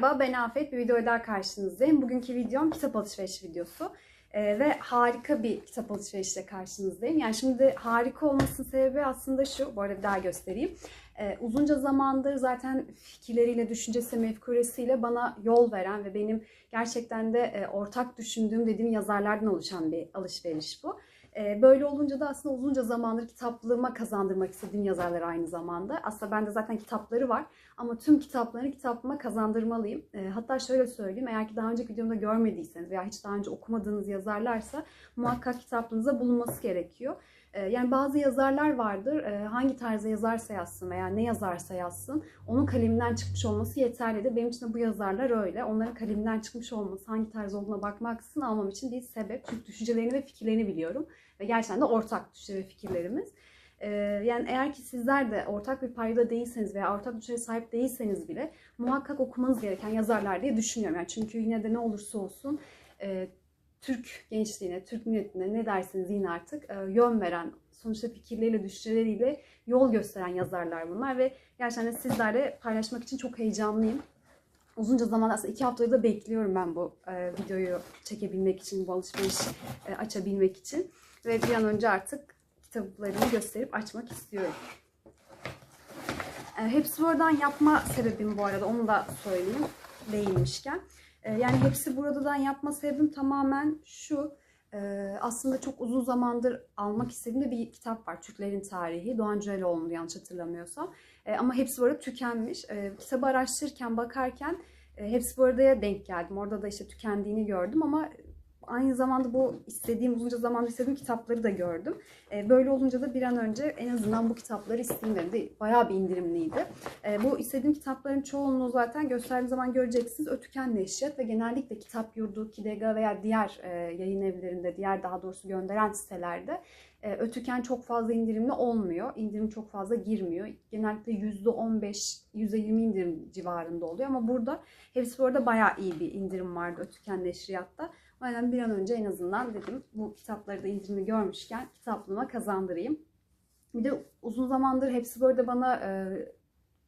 Merhaba ben Afet bir videoya daha karşınızdayım. Bugünkü videom kitap alışverişi videosu. Ee, ve harika bir kitap alışverişiyle karşınızdayım. Yani şimdi harika olmasının sebebi aslında şu, bu arada bir daha göstereyim. Ee, uzunca zamandır zaten fikirleriyle, düşüncesi, mefkuresiyle bana yol veren ve benim gerçekten de e, ortak düşündüğüm dediğim yazarlardan oluşan bir alışveriş bu. Ee, Böyle olunca da aslında uzunca zamandır kitaplığıma kazandırmak istediğim yazarlar aynı zamanda. Aslında bende zaten kitapları var ama tüm kitaplarını kitaplığıma kazandırmalıyım. Ee, Hatta şöyle söyleyeyim, eğer ki daha önceki videomda görmediyseniz veya hiç daha önce okumadığınız yazarlarsa muhakkak kitaplığınızda bulunması gerekiyor. Ee, Yani bazı yazarlar vardır, e, hangi tarzda yazarsa yazsın veya ne yazarsa yazsın, onun kaleminden çıkmış olması yeterlidir. Benim için de bu yazarlar öyle. Onların kaleminden çıkmış olması, hangi tarz olduğuna bakmaksızın almam için bir sebep. Çünkü düşüncelerini ve fikirlerini biliyorum. Ve gerçekten de ortak düşünce ve fikirlerimiz. Ee, Yani eğer ki sizler de ortak bir payda değilseniz veya ortak düşünceye sahip değilseniz bile muhakkak okumanız gereken yazarlar diye düşünüyorum. Yani çünkü yine de ne olursa olsun e, Türk gençliğine, Türk milletine ne derseniz yine artık e, yön veren, sonuçta fikirleriyle, düşünceleriyle yol gösteren yazarlar bunlar ve gerçekten sizlerle paylaşmak için çok heyecanlıyım. Uzunca zaman aslında iki haftadır da bekliyorum ben bu e, videoyu çekebilmek için, bu alışveriş açabilmek için ve bir an önce artık kitaplarımı gösterip açmak istiyorum. E, hepsi buradan yapma sebebim bu arada onu da söyleyeyim değinmişken. E, yani hepsi buradan yapma sebebim tamamen şu. e, aslında çok uzun zamandır almak istediğim de bir kitap var. Türklerin Tarihi. Doğan Cüreloğlu'nun yanlış hatırlamıyorsam. Ama hepsi bu arada tükenmiş. Kitabı araştırırken, bakarken e, hepsi bu aradaya denk geldim. Orada da işte tükendiğini gördüm ama aynı zamanda bu istediğim, uzunca zamandır istediğim kitapları da gördüm. E, böyle olunca da bir an önce en azından bu kitapları isteyeyim dedim. De, bayağı bir indirimliydi. E, bu istediğim kitapların çoğunluğu zaten gösterdiğim zaman göreceksiniz. Ötüken Neşriyat ve genellikle Kitap Yurdu, Kidega veya diğer e, yayın evlerinde, diğer daha doğrusu gönderen sitelerde e, Ötüken çok fazla indirimli olmuyor. İndirim çok fazla girmiyor. Genellikle %15, %20 indirim civarında oluyor ama burada hepsi bu arada bayağı iyi bir indirim vardı Ötüken Neşriyat'ta. O yüzden bir an önce en azından dedim bu kitapları da indirimli görmüşken kitaplığıma kazandırayım. Bir de uzun zamandır hepsi böyle bana e,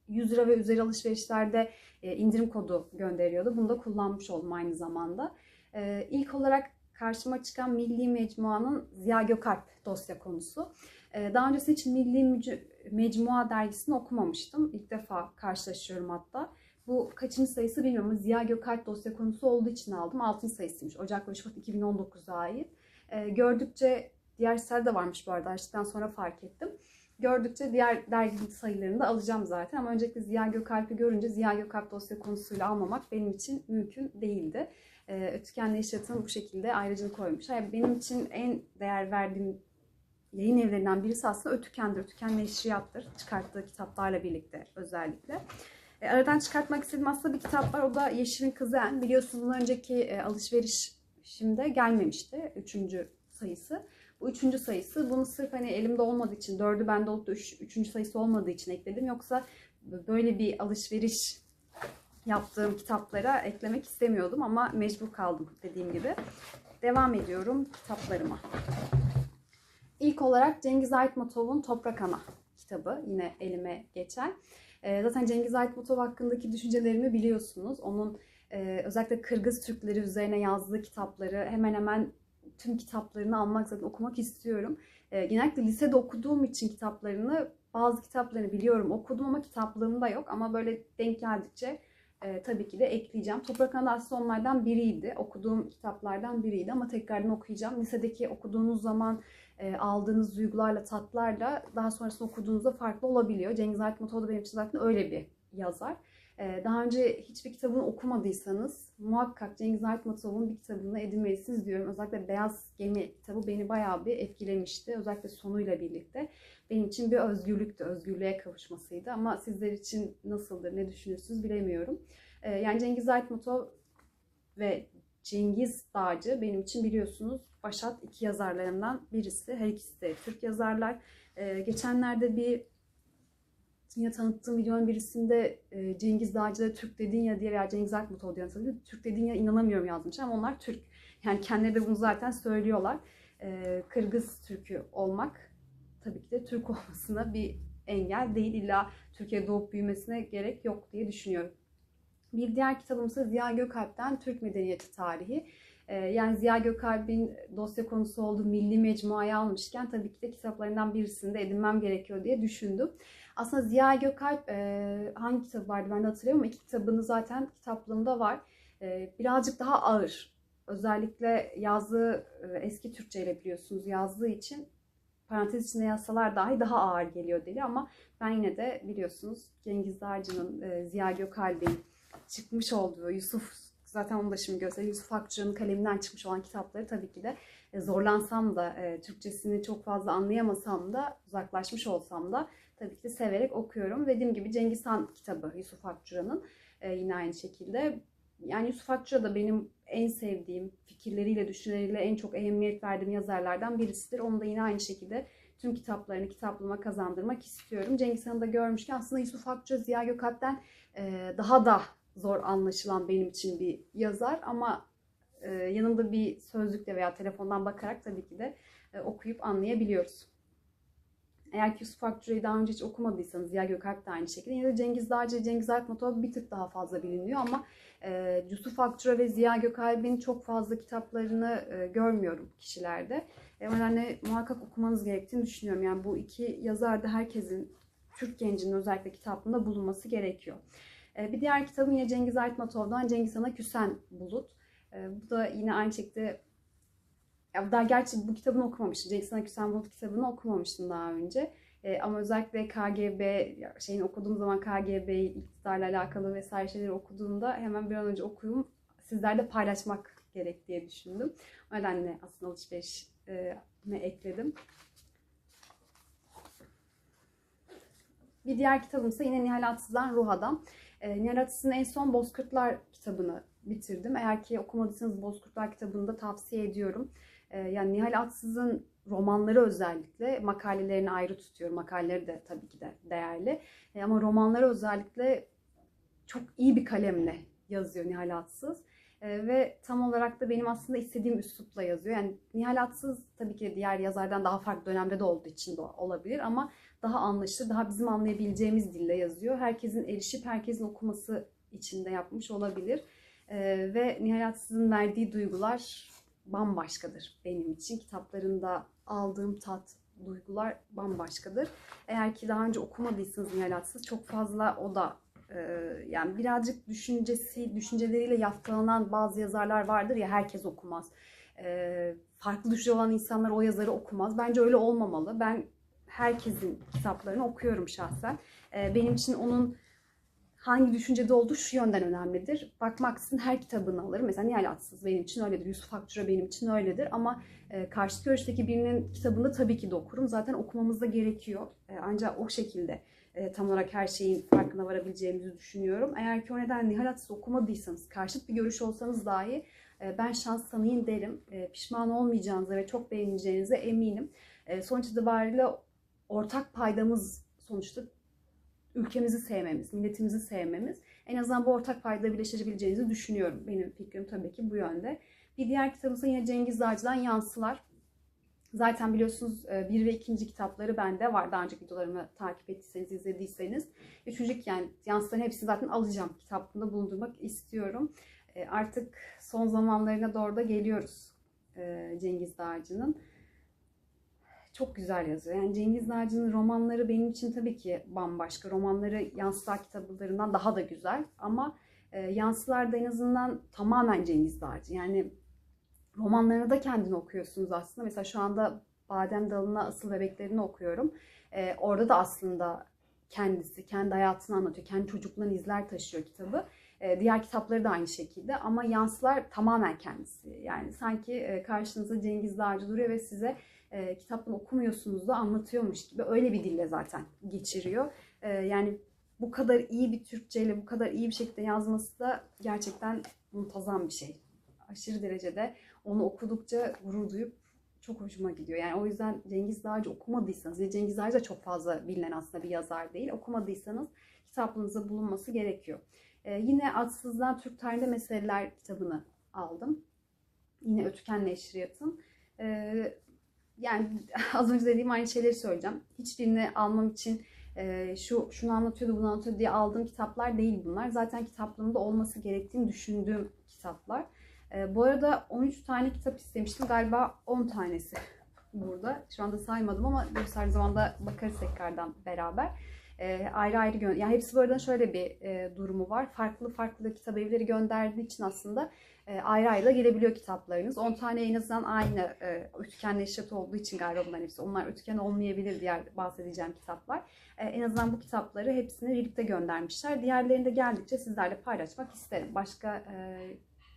100 lira ve üzeri alışverişlerde e, indirim kodu gönderiyordu. Bunu da kullanmış oldum aynı zamanda. E, ilk olarak karşıma çıkan Milli Mecmua'nın Ziya Gökalp dosya konusu. E, daha öncesinde hiç Milli Mecmua dergisini okumamıştım. İlk defa karşılaşıyorum hatta. Bu kaçıncı sayısı bilmiyorum ama Ziya Gökalp dosya konusu olduğu için aldım. Altın sayısıymış. Ocak ve Şubat 2019'a ait. E, gördükçe diğer sitelerde de varmış bu arada. Açtıktan sonra fark ettim. Gördükçe diğer dergi sayılarını da alacağım zaten. Ama öncelikle Ziya Gökalp'i görünce Ziya Gökalp dosya konusuyla almamak benim için mümkün değildi. E, Ötüken Neşriyat'ın bu şekilde ayrıcını koymuş. Yani benim için en değer verdiğim yayın evlerinden birisi aslında Ötüken'dir. Ötüken Neşriyat'tır. Çıkarttığı kitaplarla birlikte özellikle. E, aradan çıkartmak istediğim aslında bir kitap var. O da Yeşil'in Kızı. Biliyorsunuz önceki e, alışverişimde gelmemişti. Üçüncü sayısı. Bu üçüncü sayısı. Bunu sırf hani elimde olmadığı için, dördü bende olup da üç, üçüncü sayısı olmadığı için ekledim. Yoksa böyle bir alışveriş yaptığım kitaplara eklemek istemiyordum ama mecbur kaldım dediğim gibi. Devam ediyorum kitaplarıma. İlk olarak Cengiz Aytmatov'un Toprak Ana kitabı yine elime geçen. Ee, zaten Cengiz Aytmatov hakkındaki düşüncelerimi biliyorsunuz. Onun e, özellikle Kırgız Türkleri üzerine yazdığı kitapları hemen hemen tüm kitaplarını almak zaten okumak istiyorum. E, genellikle lisede okuduğum için kitaplarını bazı kitaplarını biliyorum okudum ama kitaplığımda yok. Ama böyle denk geldikçe e, tabii ki de ekleyeceğim. Toprak Ana aslında onlardan biriydi. Okuduğum kitaplardan biriydi ama tekrardan okuyacağım. Lisedeki okuduğunuz zaman e, aldığınız duygularla, tatlarla daha sonrasında okuduğunuzda farklı olabiliyor. Cengiz Aytmatov da benim için zaten öyle bir yazar. E, daha önce hiçbir kitabını okumadıysanız muhakkak Cengiz Aytmatov'un bir kitabını edinmelisiniz diyorum. Özellikle Beyaz Gemi kitabı beni bayağı bir etkilemişti. Özellikle sonuyla birlikte. Benim için bir özgürlüktü, özgürlüğe kavuşmasıydı. Ama sizler için nasıldır, ne düşünürsünüz bilemiyorum. E, yani Cengiz Aytmatov ve Cengiz Dağcı benim için biliyorsunuz başat iki yazarlarımdan birisi. Her ikisi de Türk yazarlar. Ee, geçenlerde bir yine tanıttığım videonun birisinde e, Cengiz Dağcı'da Türk dedin ya diye veya Cengiz Akmutov diye tanıttım. Türk dedin ya inanamıyorum yazmış ama onlar Türk. Yani kendileri de bunu zaten söylüyorlar. Ee, Kırgız Türk'ü olmak tabii ki de Türk olmasına bir engel değil. İlla Türkiye doğup büyümesine gerek yok diye düşünüyorum. Bir diğer kitabım ise Ziya Gökalp'ten Türk Medeniyeti Tarihi. Ee, Yani Ziya Gökalp'in dosya konusu olduğu Milli Mecmua'yı almışken tabii ki de kitaplarından birisini de edinmem gerekiyor diye düşündüm. Aslında Ziya Gökalp e, hangi kitabı vardı ben de hatırlıyorum ama iki kitabını zaten kitaplığımda var. E, Birazcık daha ağır. Özellikle yazdığı e, eski Türkçe ile biliyorsunuz yazdığı için parantez içinde yazsalar dahi daha ağır geliyor dili ama ben yine de biliyorsunuz Cengiz Dağcı'nın, e, Ziya Gökalp'in çıkmış olduğu Yusuf zaten onu da şimdi göstereyim. Yusuf Akçura'nın kaleminden çıkmış olan kitapları tabii ki de e, zorlansam da e, Türkçesini çok fazla anlayamasam da uzaklaşmış olsam da tabii ki de severek okuyorum. Dediğim gibi Cengiz Han kitabı Yusuf Akçura'nın e, yine aynı şekilde. Yani Yusuf Akçura da benim en sevdiğim fikirleriyle, düşünceleriyle en çok ehemmiyet verdiğim yazarlardan birisidir. Onu da yine aynı şekilde tüm kitaplarını kitaplığıma kazandırmak istiyorum. Cengiz Han'ı da görmüşken aslında Yusuf Akçura Ziya Gökalp'ten daha da zor anlaşılan benim için bir yazar ama e, yanında bir sözlükle veya telefondan bakarak tabii ki de e, okuyup anlayabiliyoruz. Eğer ki Yusuf Akçura'yı daha önce hiç okumadıysanız Ziya Gökalp de aynı şekilde. Yine de Cengiz Dağcı, Cengiz Aytmatov bir tık daha fazla biliniyor ama e, Yusuf Akçura ve Ziya Gökalp'in çok fazla kitaplarını e, görmüyorum kişilerde. E, o nedenle muhakkak okumanız gerektiğini düşünüyorum. Yani bu iki yazar da herkesin, Türk gencinin özellikle kitabında bulunması gerekiyor. E, bir diğer kitabım yine Cengiz Aytmatov'dan Cengiz Han'a Küsen Bulut. E, bu da yine aynı şekilde ya daha gerçi bu kitabını okumamıştım. Cengiz Han Küsen Bulut kitabını okumamıştım daha önce. E, ama özellikle KGB şeyini okuduğum zaman KGB iktidarla alakalı vesaire şeyleri okuduğumda hemen bir an önce okuyup sizlerle paylaşmak gerek diye düşündüm. O nedenle aslında alışverişime ekledim. Bir diğer kitabım ise yine Nihal Atsız'dan Ruh Adam. E, Nihal Atsız'ın en son Bozkırtlar kitabını bitirdim. Eğer ki okumadıysanız Bozkurtlar kitabını da tavsiye ediyorum. Ee, yani Nihal Atsız'ın romanları özellikle makalelerini ayrı tutuyorum. Makaleleri de tabii ki de değerli. Ee, ama romanları özellikle çok iyi bir kalemle yazıyor Nihal Atsız. Ee, ve tam olarak da benim aslında istediğim üslupla yazıyor. Yani Nihal Atsız tabii ki diğer yazardan daha farklı dönemde de olduğu için de olabilir ama daha anlaşılır, daha bizim anlayabileceğimiz dille yazıyor. Herkesin erişip herkesin okuması için de yapmış olabilir. Ee, ve Nihal Atsız'ın verdiği duygular bambaşkadır benim için. Kitaplarında aldığım tat, duygular bambaşkadır. Eğer ki daha önce okumadıysanız Nihal Atsız çok fazla o da yani birazcık düşüncesi, düşünceleriyle yaftalanan bazı yazarlar vardır ya herkes okumaz. E, farklı düşünce olan insanlar o yazarı okumaz. Bence öyle olmamalı. Ben herkesin kitaplarını okuyorum şahsen. E, benim için onun hangi düşüncede olduğu şu yönden önemlidir. Bakmaksızın her kitabını alırım. Mesela Nihal Atsız benim için öyledir. Yusuf Akçura benim için öyledir. Ama e, karşı görüşteki birinin kitabını tabii ki de okurum. Zaten okumamız da gerekiyor. E, ancak o şekilde e, tam olarak her şeyin farkına varabileceğimizi düşünüyorum. Eğer ki o nedenle Nihal Atsız okumadıysanız, karşıt bir görüş olsanız dahi e, ben şans tanıyın derim. E, pişman olmayacağınıza ve çok beğeneceğinize eminim. E, sonuç itibariyle ortak paydamız sonuçta ülkemizi sevmemiz, milletimizi sevmemiz. En azından bu ortak paydada birleşebileceğinizi düşünüyorum. Benim fikrim tabii ki bu yönde. Bir diğer kitabımız yine Cengiz Dağcı'dan Yansılar. Zaten biliyorsunuz bir ve ikinci kitapları bende var. Daha önceki videolarımı takip ettiyseniz, izlediyseniz. Üçüncü yani Yansıların hepsini zaten alacağım. Kitapında bulundurmak istiyorum. Artık son zamanlarına doğru da geliyoruz Cengiz Dağcı'nın çok güzel yazıyor. Yani Cengiz Dağcı'nın romanları benim için tabii ki bambaşka. Romanları Yansılar kitaplarından daha da güzel. Ama e, Yansılar'da en azından tamamen Cengiz Dağcı. Yani romanlarını da kendini okuyorsunuz aslında. Mesela şu anda Badem Dalı'na Asıl Bebeklerini okuyorum. E, orada da aslında kendisi, kendi hayatını anlatıyor. Kendi çocukluğundan izler taşıyor kitabı. E, diğer kitapları da aynı şekilde ama Yansılar tamamen kendisi. Yani sanki e, karşınızda Cengiz Dağcı duruyor ve size e, kitaptan okumuyorsunuz da anlatıyormuş gibi öyle bir dille zaten geçiriyor. E, yani bu kadar iyi bir Türkçeyle bu kadar iyi bir şekilde yazması da gerçekten muntazam bir şey. Aşırı derecede onu okudukça gurur duyup çok hoşuma gidiyor. Yani o yüzden Cengiz Dağcı okumadıysanız Cengiz Dağcı da çok fazla bilinen aslında bir yazar değil. Okumadıysanız kitaplarınızda bulunması gerekiyor. Ee, yine Adsız'dan Türk Tarihinde Meseleler kitabını aldım. Yine Ötüken Neşriyat'ın. Ee, yani az önce dediğim aynı şeyleri söyleyeceğim. Hiçbirini almam için e, şu şunu anlatıyordu bunu anlatıyordu diye aldığım kitaplar değil bunlar. Zaten kitaplığımda olması gerektiğini düşündüğüm kitaplar. E, bu arada 13 tane kitap istemiştim. Galiba 10 tanesi burada. Şu anda saymadım ama göster zamanda bakarız tekrardan beraber. E, ayrı ayrı gö- yani hepsi bu arada şöyle bir e, durumu var. Farklı farklı kitap evleri gönderdiği için aslında e, ayrı ayrı da gelebiliyor kitaplarınız. 10 tane en azından aynı e, Ütüken'le eşit olduğu için galiba bunların hepsi. Onlar Ütüken olmayabilir diğer bahsedeceğim kitaplar. E, en azından bu kitapları hepsini birlikte göndermişler. Diğerlerini de geldikçe sizlerle paylaşmak isterim. Başka e,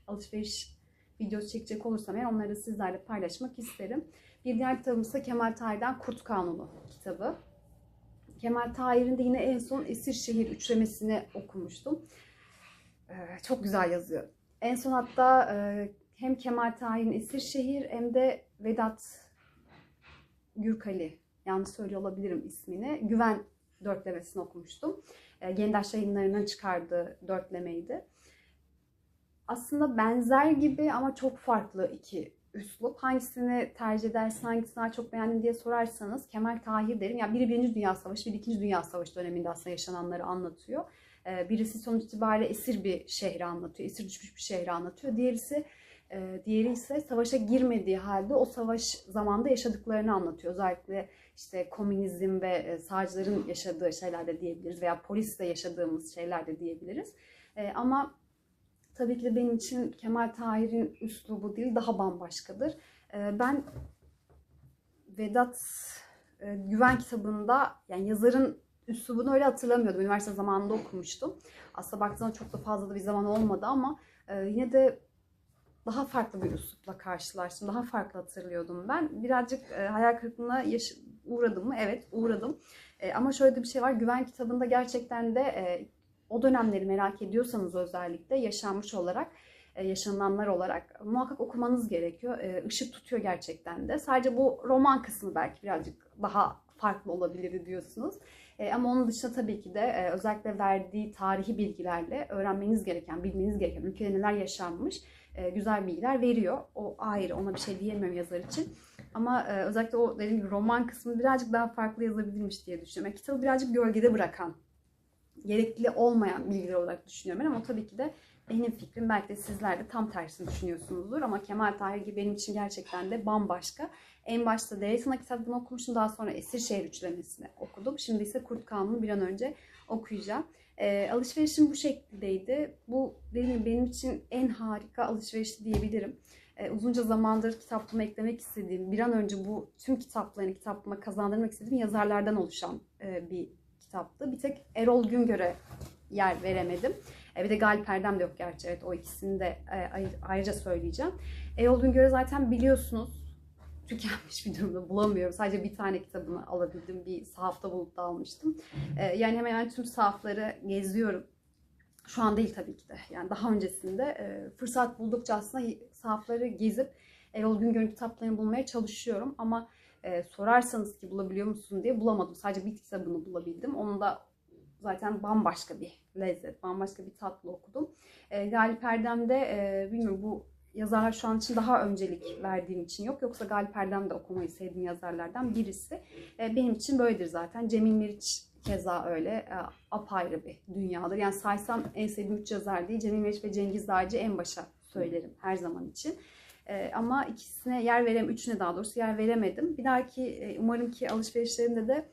alışveriş videosu çekecek olursam eğer onları sizlerle paylaşmak isterim. Bir diğer kitabımız ise Kemal Tahir'den Kurt Kanunu kitabı. Kemal Tahir'in de yine en son Esir Şehir üçlemesini okumuştum. Ee, çok güzel yazıyor. En son hatta e, hem Kemal Tahir'in Esir Şehir hem de Vedat Gürkali, yanlış söylüyor olabilirim ismini, Güven dörtlemesini okumuştum. E, Gendaş yayınlarının çıkardığı dörtlemeydi. Aslında benzer gibi ama çok farklı iki üslup. Hangisini tercih edersin, hangisini daha çok beğendin diye sorarsanız Kemal Tahir derim. Yani biri Birinci Dünya Savaşı, biri İkinci Dünya Savaşı döneminde aslında yaşananları anlatıyor. Ee, Birisi sonuç itibariyle esir bir şehri anlatıyor, esir düşmüş bir şehri anlatıyor. Diğerisi e, diğeri ise savaşa girmediği halde o savaş zamanında yaşadıklarını anlatıyor. Özellikle işte komünizm ve e, sağcıların yaşadığı şeyler de diyebiliriz veya polisle yaşadığımız şeyler de diyebiliriz. E, Ama tabii ki de benim için Kemal Tahir'in üslubu değil daha bambaşkadır. Ee, Ben Vedat e, Güven kitabında yani yazarın üslubunu öyle hatırlamıyordum. Üniversite zamanında okumuştum. Aslında baktığımda çok da fazla da bir zaman olmadı ama e, yine de daha farklı bir üslupla karşılaştım. Daha farklı hatırlıyordum ben. Birazcık e, hayal kırıklığına yaş- uğradım mı? Evet uğradım. Ama şöyle bir şey var. Güven kitabında gerçekten de o dönemleri merak ediyorsanız özellikle yaşanmış olarak, e, yaşananlar olarak muhakkak okumanız gerekiyor. E, Işık tutuyor gerçekten de. Sadece bu roman kısmı belki birazcık daha farklı olabilir diyorsunuz. E, Ama onun dışında tabii ki de e, özellikle verdiği tarihi bilgilerle öğrenmeniz gereken, bilmeniz gereken ülkede neler yaşanmış e, güzel bilgiler veriyor. O ayrı, ona bir şey diyemiyorum yazar için. Ama e, özellikle o dediğim gibi roman kısmı birazcık daha farklı yazabilirmiş diye düşünüyorum. Kitabı birazcık gölgede bırakan gerekli olmayan bilgiler olarak düşünüyorum ben ama tabii ki de benim fikrim belki de sizler de tam tersini düşünüyorsunuzdur ama Kemal Tahir gibi benim için gerçekten de bambaşka. En başta Devlet Ana kitabını okumuştum daha sonra Esir Şehir üçlemesini okudum. Şimdi ise Kurt Kanunu bir an önce okuyacağım. E, alışverişim bu şekildeydi. Bu benim, benim için en harika alışverişti diyebilirim. E, uzunca zamandır kitaplığıma eklemek istediğim, bir an önce bu tüm kitaplarını kitaplığıma kazandırmak istediğim yazarlardan oluşan e, bir kitaptı. Bir tek Erol Güngör'e yer veremedim. E, bir de Galip Erdem de yok gerçi. Evet o ikisini de e, ayrıca söyleyeceğim. Erol Güngör'ü zaten biliyorsunuz tükenmiş bir durumda bulamıyorum. Sadece bir tane kitabını alabildim. Bir sahafta bulup da almıştım. E, yani hemen hemen tüm sahafları geziyorum. Şu an değil tabii ki de. Yani daha öncesinde e, fırsat buldukça aslında sahafları gezip Erol Güngör'ün kitaplarını bulmaya çalışıyorum. Ama e, sorarsanız ki bulabiliyor musun diye bulamadım. Sadece bir kitabını bulabildim. Onu da zaten bambaşka bir lezzet, bambaşka bir tatlı okudum. E, Galip Erdem'de e, bilmiyorum bu yazarlar şu an için daha öncelik verdiğim için yok. Yoksa Galip Erdem de okumayı sevdiğim yazarlardan birisi. E, benim için böyledir zaten. Cemil Meriç keza öyle. E, apayrı bir dünyadır. Yani saysam en sevdiğim üç yazar değil. Cemil Meriç ve Cengiz Dağcı en başa söylerim her zaman için. E, ama ikisine yer verem, üçüne daha doğrusu yer veremedim. Bir dahaki e, umarım ki alışverişlerimde de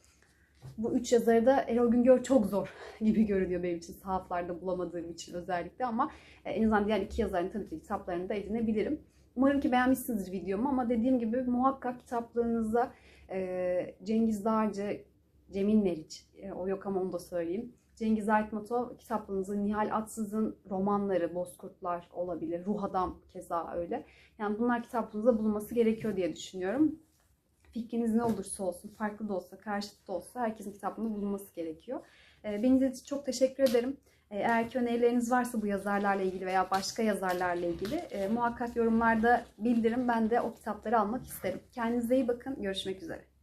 bu üç yazarı da Erol Güngör çok zor gibi görünüyor benim için sahaflarda bulamadığım için özellikle ama e, en azından diğer iki yazarın tabii ki kitaplarını da edinebilirim. Umarım ki beğenmişsinizdir videomu ama dediğim gibi muhakkak kitaplarınıza e, Cengiz Dağcı, Cemil Meriç, e, o yok ama onu da söyleyeyim. Cengiz Aytmatov kitaplarınızı, Nihal Atsız'ın romanları, Bozkurtlar olabilir, Ruh Adam keza öyle. Yani bunlar kitaplarınızda bulunması gerekiyor diye düşünüyorum. Fikriniz ne olursa olsun, farklı da olsa, karşıt da olsa herkesin kitaplarında bulunması gerekiyor. Ee, Beni için çok teşekkür ederim. Ee, Eğer ki önerileriniz varsa bu yazarlarla ilgili veya başka yazarlarla ilgili e, muhakkak yorumlarda bildirin. Ben de o kitapları almak isterim. Kendinize iyi bakın. Görüşmek üzere.